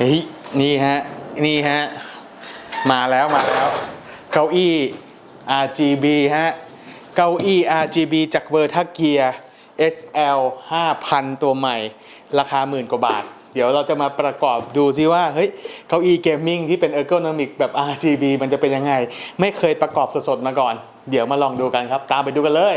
เฮ้ยนี่ฮะนี่ฮะมาแล้วมาแล้ว เก้าอี้ RGB ฮะเก้าอี้ RGB จากเวอร์ทักเกีย SL 5,000 ตัวใหม่ ราคาหมื่นกว่าบาท เดี๋ยวเราจะมาประกอบดูซิว่า เฮ้ย เก้าอี้เกมมิ่งที่เป็น ergonomic แบบ RGB มันจะเป็นยังไง ไม่เคยประกอบสดๆมาก่อน เดี๋ยวมาลองดูกันครับ ตามไปดูกันเลย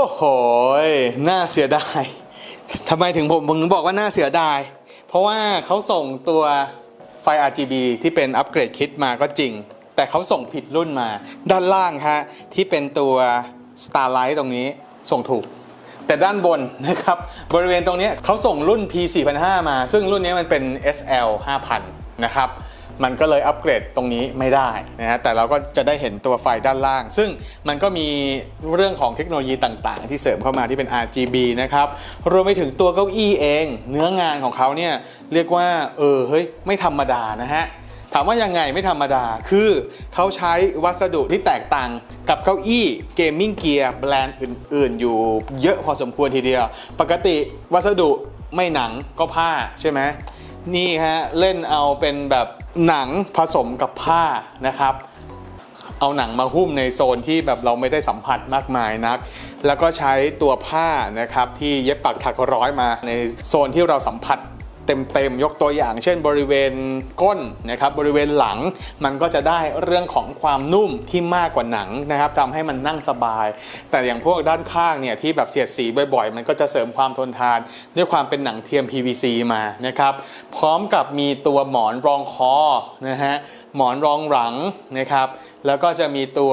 อ้โหน่าเสียดายทำไมถึงผมผมถึงบอกว่าน่าเสียดาย เพราะว่าเขาส่งตัวไฟ RGB ที่เป็นอัปเกรดคิดมาก็จริง แต่เขาส่งผิดรุ่นมา ด้านล่างฮะ ที่เป็นตัว Starlight ตรงนี้ส่งถูก แต่ด้านบนนะครับ บริเวณตรงนี้เขาส่งรุ่น P 4 0 0 มา ซึ่งรุ่นนี้มันเป็น SL 5000 นะครับ มันก็เลยอัปเกรดตรงนี้ไม่ได้นะฮะแต่เราก็จะได้เห็นตัวไฟด้านล่าง ซึ่งมันก็มีเรื่องของเทคโนโลยีต่างๆ ที่เสริมเข้ามาที่เป็น RGB นะครับรวมไปถึงตัวเก้าอี้เอง เนื้องานของเขาเนี่ยเรียกว่าเออเฮ้ยไม่ธรรมดานะฮะถามว่ายังไงไม่ธรรมดา คือเขาใช้วัสดุที่แตกต่างกับเก้าอี้เกมมิ่งเกียร์แบรนด์อื่น ๆ อยู่เยอะพอสมควรทีเดียว ปกติวัสดุไม่หนังก็ผ้าใช่ไหม นี่ฮะเล่นเอาเป็นแบบหนังผสมกับผ้านะครับ เอาหนังมาหุ้มในโซนที่แบบเราไม่ได้สัมผัสมากมายนัก แล้วก็ใช้ตัวผ้านะครับที่เย็บปักถักร้อยมาในโซนที่เราสัมผัส เต็มๆยกตัวอย่าง เช่นบริเวณก้นนะครับบริเวณหลังมันก็จะได้เรื่องของความนุ่มที่มากกว่าหนังนะครับทำให้มันนั่งสบาย แต่อย่างพวกด้านข้างเนี่ยที่แบบเสียดสีบ่อยๆ มันก็จะเสริมความทนทาน ด้วยความเป็นหนังเทียม PVC มานะครับพร้อมกับมีตัวหมอนรองคอนะฮะหมอนรองหลังนะครับแล้วก็จะมีตัว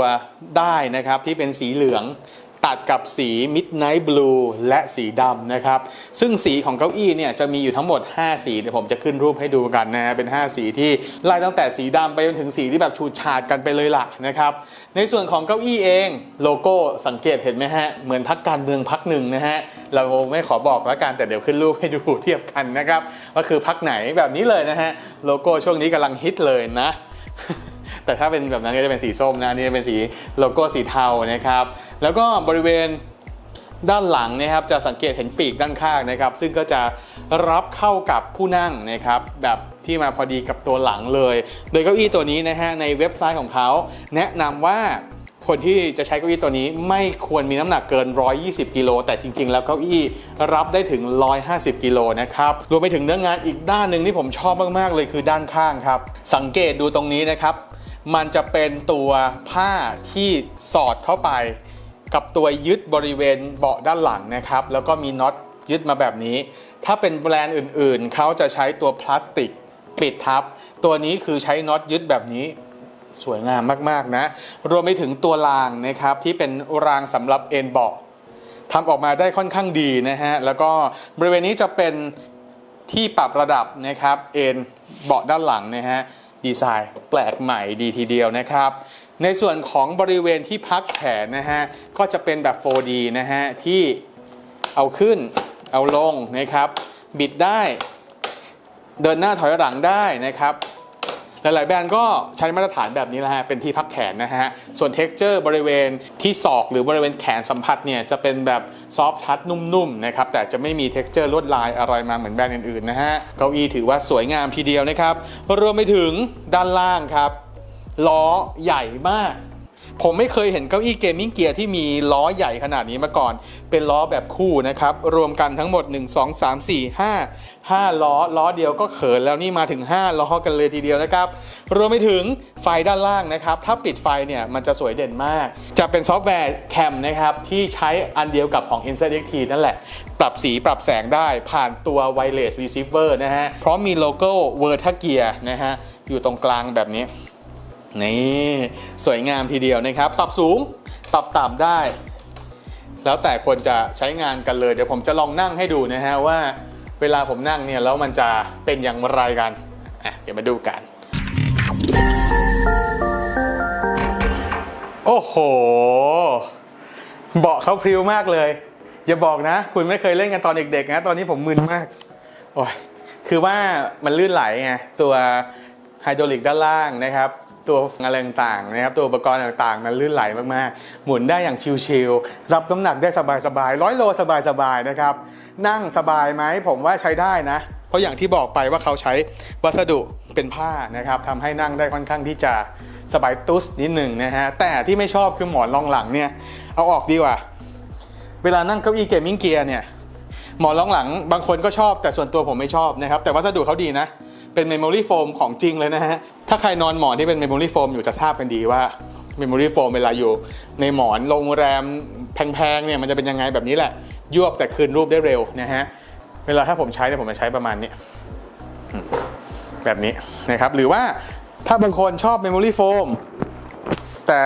ได้นะครับที่เป็นสีเหลือง ตัดกับสี Midnight Blue และสีดำนะครับ ซึ่งสีของเก้าอี้เนี่ยจะมีอยู่ทั้งหมด 5 สี เดี๋ยวผมจะขึ้นรูปให้ดูกันนะฮะเป็น 5 สีที่ไล่ตั้งแต่สีดำไปจนถึงสีที่แบบฉูดฉาดกันไปเลยล่ะนะครับ ในส่วนของเก้าอี้เองโลโก้สังเกตเห็นไหมฮะ เหมือนพักการเมืองพักหนึ่งนะฮะ เราไม่ขอบอกแล้วกันแต่เดี๋ยวขึ้นรูปให้ดูเทียบกันนะครับว่าคือพักไหนแบบนี้เลยนะฮะ โลโก้ช่วงนี้กำลังฮิตเลยนะ แต่ถ้าเป็นแบบนั้นก็จะเป็นสีส้มนะอันนี่เป็นสีโลโก้สีเทานะครับ แล้วก็บริเวณด้านหลังนะครับจะสังเกตเห็นปีกด้านข้างนะครับ ซึ่งก็จะรับเข้ากับผู้นั่งนะครับแบบที่มาพอดีกับตัวหลังเลย โดยเก้าอี้ตัวนี้นะฮะในเว็บไซต์ของเขา แนะนำว่าคนที่จะใช้เก้าอี้ตัวนี้ไม่ควรมีน้ำหนักเกิน 120 กิโล แต่จริง ๆ แล้วเก้าอี้รับได้ถึง 150 กิโลนะครับ รวมไปถึงเนื้องานอีกด้านหนึ่งที่ผมชอบมาก ๆ เลยคือด้านข้างครับ สังเกตดูตรงนี้นะครับ มันจะเป็นตัวผ้าที่สอดเข้าไป กับตัวยึดบริเวณเบาะด้านหลังนะครับ แล้วก็มีน็อตยึดมาแบบนี้ ถ้าเป็นแบรนด์อื่นๆ เขาจะใช้ตัวพลาสติกปิดทับ ตัวนี้คือใช้น็อตยึดแบบนี้สวยงามมากๆนะ รวมไปถึงตัวรางนะครับที่เป็นรางสำหรับเอ็นเบาะทำออกมาได้ค่อนข้างดีนะฮะ แล้วก็บริเวณนี้จะเป็นที่ปรับระดับนะครับ เอ็นเบาะด้านหลังนะฮะ ดีไซน์แปลกใหม่ดีทีเดียวนะครับ ในส่วนของบริเวณที่พักแขนนะฮะก็จะเป็นแบบ 4D นะฮะที่เอาขึ้นเอาลงนะครับ บิดได้ เดินหน้าถอยหลังได้นะครับ หลายๆแบรนด์ก็ใช้มาตรฐานแบบนี้แหละฮะ เป็นที่พักแขนนะฮะ ส่วนเท็กเจอร์บริเวณที่ศอกหรือบริเวณแขนสัมผัสเนี่ยจะเป็นแบบซอฟทัชนุ่มๆนะครับ แต่จะไม่มีเท็กเจอร์ลวดลายอะไรมาเหมือนแบรนด์อื่นๆนะฮะ เก้าอี้ถือว่าสวยงามทีเดียวนะครับ รวมไปถึงด้านล่างครับ ล้อใหญ่มาก ผมไม่เคยเห็นเก้าอี้เกมมิ่งเกียร์ที่มีล้อใหญ่ขนาดนี้มาก่อน เป็นล้อแบบคู่นะครับ รวมกันทั้งหมด 1 2 3 4 5 5 ล้อ ล้อเดียวก็เขินแล้วนี่มาถึง 5 ล้อกันเลยทีเดียวนะครับ รวมไปถึงไฟด้านล่างนะครับ ถ้าปิดไฟเนี่ยมันจะสวยเด่นมาก จะเป็นซอฟต์แวร์แคมนะครับที่ใช้อันเดียวกับของ i n s i d e XT นั่นแหละ ปรับสีปรับแสงได้ผ่านตัว Wireless Receiver นะฮะ พร้อมมีโลโก้ v e r t a Gear นะฮะอยู่ตรงกลางแบบนี้ นี่สวยงามทีเดียวนะครับ ปรับสูงปรับต่ำได้ แล้วแต่คนจะใช้งานกันเลย เดี๋ยวผมจะลองนั่งให้ดูนะฮะว่า เวลาผมนั่งเนี่ยแล้วมันจะเป็นอย่างไรกันอะเดี๋ยวมาดูกัน โอ้โห เบาะเขาพริ้วมากเลย อย่าบอกนะ คุณไม่เคยเล่นกันตอนเด็กๆนะ ตอนนี้ผมมึนมาก โอ้ยคือว่ามันลื่นไหลไงตัวไฮดรอลิกด้านล่างนะครับ ตัวอะไรต่างๆนะครับตัวอุปกรณ์ต่างๆมันลื่นไหลมากๆ หมุนได้อย่างชิลๆรับน้ำหนักได้สบายๆร้อยโลสบายๆนะครับ นั่งสบายไหมผมว่าใช้ได้นะ เพราะอย่างที่บอกไปว่าเขาใช้วัสดุเป็นผ้านะครับทำให้นั่งได้ค่อนข้างที่จะสบายตุ๊สนิดหนึ่งนะฮะแต่ที่ไม่ชอบคือหมอนรองหลังเนี่ยเอาออกดีกว่า เวลานั่งเก้าอี้เกมมิ่งเกียร์เนี่ยหมอนรองหลังบางคนก็ชอบแต่ส่วนตัวผมไม่ชอบนะครับแต่วัสดุเขาดีนะ เป็นเมมโมรี่โฟมของจริงเลยนะฮะ ถ้าใครนอนหมอนที่เป็นเมมโมรี่โฟมอยู่จะทราบกันดีว่าเมมโมรี่โฟมเวลาอยู่ ในหมอนโรงแรมแพงๆเนี่ยมันจะเป็นยังไงแบบนี้แหละ ยวบแต่คืนรูปได้เร็วนะฮะ เวลาถ้าผมใช้เนี่ยผมจะใช้ประมาณนี้ แบบนี้นะครับ หรือว่าถ้าบางคนชอบเมมโมรี่โฟมแต่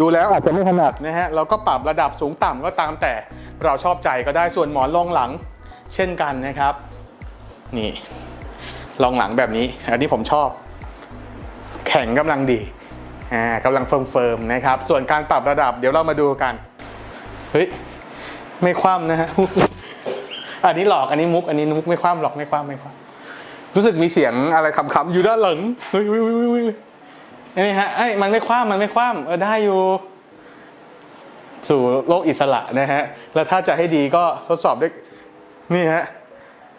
ดูแล้วอาจจะไม่ถนัดนะฮะเราก็ปรับระดับสูงต่ำก็ตามแต่เราชอบใจก็ได้ส่วนหมอนรองหลังเช่นกันนะครับ นี่ รองหลังแบบนี้ อันนี้ผมชอบ แข็งกำลังดีอ่ากำลังเฟิร์มๆนะครับ ส่วนการปรับระดับเดี๋ยวเรามาดูกัน เฮ้ย ไม่คว่ำนะฮะ อันนี้หลอก อันนี้มุก อันนี้มุกไม่คว่ำหรอกไม่คว่ำไม่คว่ำรู้สึกมีเสียงอะไรคำๆอยู่ด้านหลัง เฮ้ยเฮ้ยเฮ้ยนี่ฮะไอ้มันไม่คว่ำมันไม่คว่ำเออได้อยู่สู่โลกอิสระนะฮะ แล้วถ้าจะให้ดีก็ทดสอบด้วย นี่ฮะ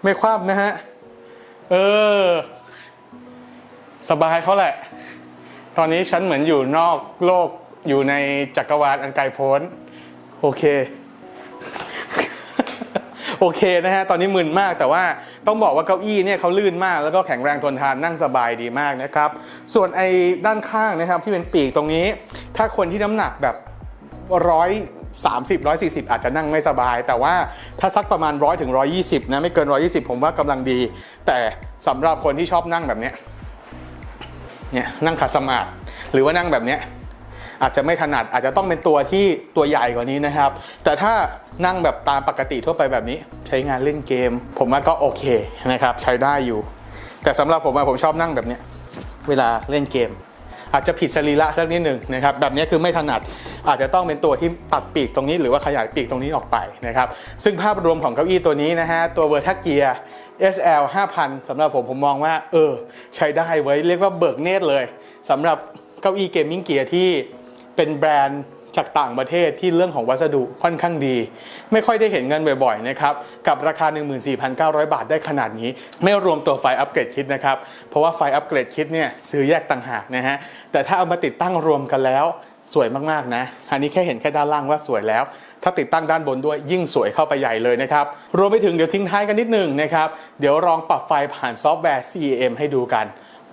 ไม่คว่ำนะฮะ เออ สบายเขาแหละ ตอนนี้ฉันเหมือนอยู่นอกโลกอยู่ในจักรวาลอันไกลโพ้น โอเค โอเคนะฮะ ตอนนี้มึนมากแต่ว่าต้องบอกว่าเก้าอี้เนี่ยเขาลื่นมากแล้วก็แข็งแรงทนทานนั่งสบายดีมากนะครับ ส่วนไอ้ด้านข้างนะครับที่เป็นปีกตรงนี้ ถ้าคนที่น้ำหนักแบบร้อย สามสิบร้อยสี่สิบอาจจะนั่งไม่สบาย แต่ว่าถ้าสักประมาณร้อยถึงร้อยี่สิบนะไม่เกินร้อยี่สิบผมว่ากำลังดี แต่สำหรับคนที่ชอบนั่งแบบเนี้ยเนี่ยนั่งขัดสมาธิหรือว่านั่งแบบเนี้ยอาจจะไม่ถนัดอาจจะต้องเป็นตัวที่ตัวใหญ่กว่านี้นะครับ แต่ถ้านั่งแบบตามปกติทั่วไปแบบนี้ ใช้งานเล่นเกม ผมว่าก็โอเคนะครับ ใช้ได้อยู่ แต่สำหรับผมอะผมชอบนั่งแบบเนี้ยเวลาเล่นเกม อาจจะผิดสรีระสักนิดหนึ่งนะครับแบบนี้คือไม่ถนัดอาจจะต้องเป็นตัวที่ตัดปีกตรงนี้ หรือว่าขยายปีกตรงนี้ออกไปนะครับซึ่งภาพรวมของเก้าอี้ตัวนี้นะฮะตัวเวอร์ทักเกีย SL 5000สำหรับผมผมมองว่าเออใช้ได้ไว้เรียกว่าเบิกเนตรเลยสำหรับเก้าอี้เกมมิ่งเกียร์ที่เป็นแบรนด์ จากต่างประเทศที่เรื่องของวัสดุค่อนข้างดี ไม่ค่อยได้เห็นเงินบ่อยๆนะครับกับราคา 14,900 บาทได้ขนาดนี้ ไม่รวมตัวไฟอัปเกรดคิดนะครับ เพราะว่าไฟอัปเกรดคิดเนี่ยซื้อแยกต่างหากนะฮะแต่ถ้าเอามาติดตั้งรวมกันแล้วสวยมากๆนะ อันนี้แค่เห็นแค่ด้านล่างว่าสวยแล้ว ถ้าติดตั้งด้านบนด้วยยิ่งสวยเข้าไปใหญ่เลยนะครับ รวมไปถึงเดี๋ยวทิ้งท้ายกันนิดหนึ่งนะครับ เดี๋ยวลองปรับไฟผ่านซอฟต์แวร์ CEM ให้ดูกัน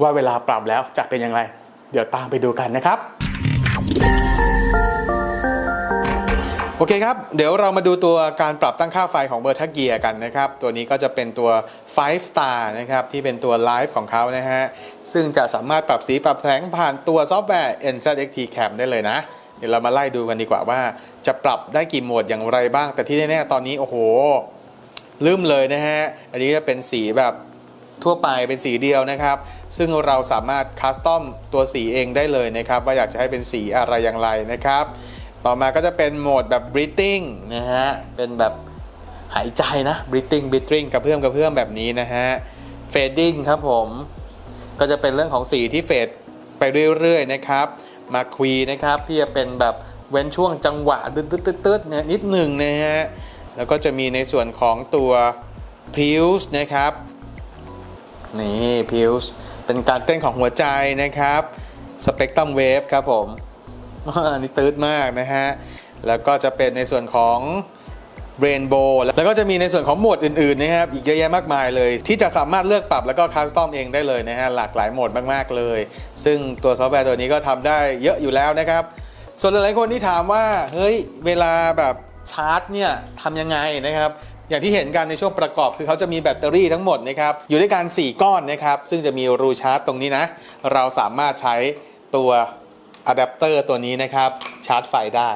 ว่าเวลาปรับแล้วจะเป็นอย่างไร เดี๋ยวตามไปดูกันนะครับ โอเคครับ เดี๋ยวเรามาดูตัวการปรับตั้งค่าไฟของเบอร์ทักเกียกันนะครับ ตัวนี้ก็จะเป็นตัว 5 star นะครับ ที่เป็นตัวไลฟ์ของเขานะฮะ ซึ่งจะสามารถปรับสีปรับแสงผ่านตัวซอฟต์แวร์ NZXT Cam ได้เลยนะ เดี๋ยวเรามาไล่ดูกันดีกว่าว่า จะปรับได้กี่โหมดอย่างไรบ้าง แต่ที่แน่ๆตอนนี้โอ้โห ลืมเลยนะฮะ อันนี้จะเป็นสีแบบทั่วไปเป็นสีเดียวนะครับ ซึ่งเราสามารถคัสตอมตัวสีเองได้เลยนะครับ ว่าอยากจะให้เป็นสีอะไรอย่างไรนะครับ ต่อมาก็จะเป็นโหมดแบบ breathing นะฮะ เป็นแบบหายใจนะ breathing breathing กระเพื่อมกระเพื่อมแบบนี้นะฮะ fading ครับผม ก็จะเป็นเรื่องของสีที่เฟดไปเรื่อยๆนะครับมาควีนะครับที่จะเป็นแบบเว้นช่วงจังหวะตึ๊ดๆๆๆเนี่ยนิดหนึ่งนะฮะ แล้วก็จะมีในส่วนของตัวพิวส์นะครับ นี่พิวส์เป็นการเต้นของหัวใจนะครับสเปกตรัมเวฟครับผม อันนี้ตืดมากนะฮะ แล้วก็จะเป็นในส่วนของเรนโบว์แล้วก็จะมีในส่วนของโหมดอื่นๆนะครับอีกเยอะแยะมากมายเลย ที่จะสามารถเลือกปรับแล้วก็คัสตอมเองได้เลยนะฮะหลากหลายโหมดมากๆเลย ซึ่งตัวซอฟต์แวร์ตัวนี้ก็ทำได้เยอะอยู่แล้วนะครับ ส่วนหลายๆคนที่ถามว่าเฮ้ยเวลาแบบชาร์จเนี่ยทำยังไงนะครับอย่างที่เห็นกันในช่วงประกอบคือเขาจะมีแบตเตอรี่ทั้งหมดนะครับอยู่ด้วยกัน4ก้อนนะครับซึ่งจะมีรูชาร์จตรงนี้นะเราสามารถใช้ตัว อะแดปเตอร์ตัวนี้นะครับชาร์จไฟได้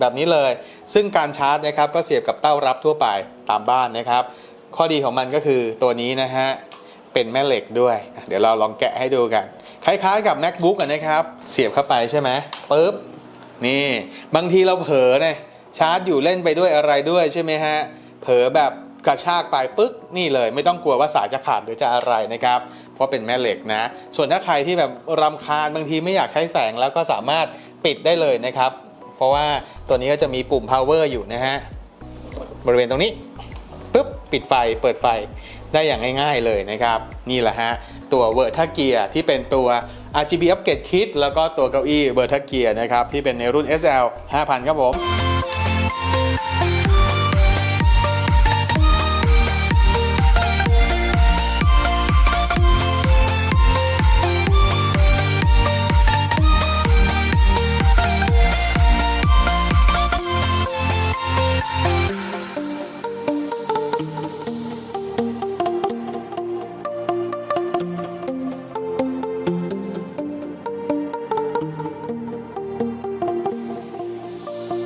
แบบนี้เลย ซึ่งการชาร์จนะครับก็เสียบกับเต้ารับทั่วไปตามบ้านนะครับ ข้อดีของมันก็คือตัวนี้นะฮะเป็นแม่เหล็กด้วย เดี๋ยวเราลองแกะให้ดูกัน คล้ายๆกับ macbook อะนะครับ เสียบเข้าไปใช่ไหมปุ๊บนี่บางทีเราเผลอเนี่ยชาร์จอยู่เล่นไปด้วยอะไรด้วยใช่ไหมฮะเผลอแบบ กระชากไปปึ๊กนี่เลย ไม่ต้องกลัวว่าสายจะขาดหรือจะอะไรนะครับ เพราะเป็นแม่เหล็กนะ ส่วนถ้าใครที่แบบรำคาญบางทีไม่อยากใช้แสงแล้วก็สามารถปิดได้เลยนะครับ เพราะว่าตัวนี้ก็จะมีปุ่ม power อยู่นะฮะบริเวณตรงนี้ปุ๊บปิดไฟเปิดไฟได้อย่างง่าย ๆเลยนะครับ นี่แหละฮะ ตัวเวอร์ทัเกียที่เป็นตัว RGB Upgrade Kit แล้วก็ตัวเก้าอี้เวอร์ทัเกียนะครับ ที่เป็นในรุ่น SL 5000 ครับผม